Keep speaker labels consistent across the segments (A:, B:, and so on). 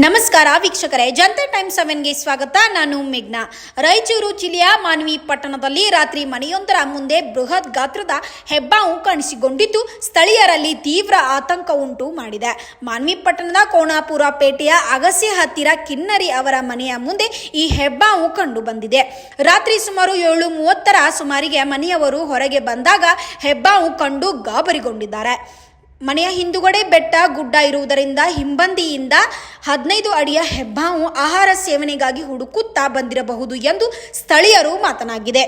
A: ನಮಸ್ಕಾರ ವೀಕ್ಷಕರೇ, ಜನತಾ ಟೈಮ್ ಸೆವೆನ್ಗೆ ಸ್ವಾಗತ. ನಾನು ಮೇಘ್ನಾ. ರಾಯಚೂರು ಜಿಲ್ಲೆಯ ಮಾನ್ವಿ ಪಟ್ಟಣದಲ್ಲಿ ರಾತ್ರಿ ಮನೆಯೊಂದರ ಮುಂದೆ ಬೃಹತ್ ಗಾತ್ರದ ಹೆಬ್ಬಾವು ಕಾಣಿಸಿಕೊಂಡಿದ್ದು, ಸ್ಥಳೀಯರಲ್ಲಿ ತೀವ್ರ ಆತಂಕ ಉಂಟು ಮಾಡಿದೆ. ಮಾನ್ವಿ ಪಟ್ಟಣದ ಕೋಣಾಪುರ ಪೇಟೆಯ ಅಗಸೆ ಹತ್ತಿರ ಕಿನ್ನರಿ ಅವರ ಮನೆಯ ಮುಂದೆ ಈ ಹೆಬ್ಬಾವು ಕಂಡು ಬಂದಿದೆ ರಾತ್ರಿ ಸುಮಾರು ಏಳು ಮೂವತ್ತರ ಸುಮಾರಿಗೆ ಮನೆಯವರು ಹೊರಗೆ ಬಂದಾಗ ಹೆಬ್ಬಾವು ಕಂಡು ಗಾಬರಿಗೊಂಡಿದ್ದಾರೆ. ಮನೆಯ ಹಿಂದುಗಡೆ ಬೆಟ್ಟ, ಗುಡ್ಡ ಇರುವುದರಿಂದ ಹಿಂಬಂದಿಯಿಂದ ಹದಿನೈದು ಅಡಿಯ ಹೆಬ್ಬಾವು ಆಹಾರ ಸೇವನೆಗಾಗಿ ಹುಡುಕುತ್ತಾ ಬಂದಿರಬಹುದು ಎಂದು ಸ್ಥಳೀಯರು ಮಾತನಾಗಿದೆ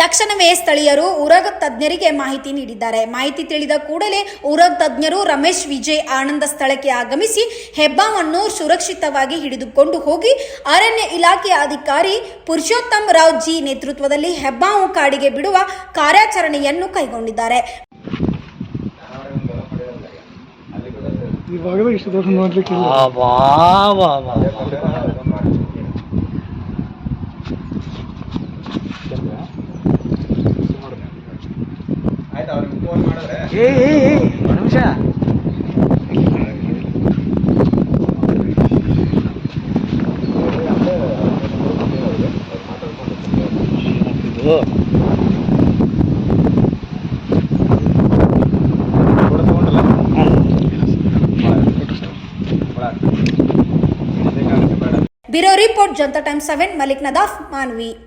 A: ತಕ್ಷಣವೇ ಸ್ಥಳೀಯರು ಉರಗ ತಜ್ಞರಿಗೆ ಮಾಹಿತಿ ನೀಡಿದ್ದಾರೆ. ಮಾಹಿತಿ ತಿಳಿದ ಕೂಡಲೇ ಉರಗ ತಜ್ಞರು ರಮೇಶ್, ವಿಜಯ್ ಆನಂದ ಸ್ಥಳಕ್ಕೆ ಆಗಮಿಸಿ ಹೆಬ್ಬಾವನ್ನು ಸುರಕ್ಷಿತವಾಗಿ ಹಿಡಿದುಕೊಂಡು ಹೋಗಿ ಅರಣ್ಯ ಇಲಾಖೆಯ ಅಧಿಕಾರಿ ಪುರುಷೋತ್ತಮ್ ರಾವ್ ಜಿ ನೇತೃತ್ವದಲ್ಲಿ ಹೆಬ್ಬಾವು ಕಾಡಿಗೆ ಬಿಡುವ ಕಾರ್ಯಾಚರಣೆಯನ್ನು ಕೈಗೊಂಡಿದ್ದಾರೆ.
B: ಇವಾಗಲೂ ಇಷ್ಟು ದೊಡ್ಡ
C: ನೋಡ್ಲಿಕ್ಕೆ
D: ಏ ಏ ಏ ಒಂದ್ ನಿಮಿಷ. ಇದು
A: bureau report Janata time seven Malik Nadaf Manvi.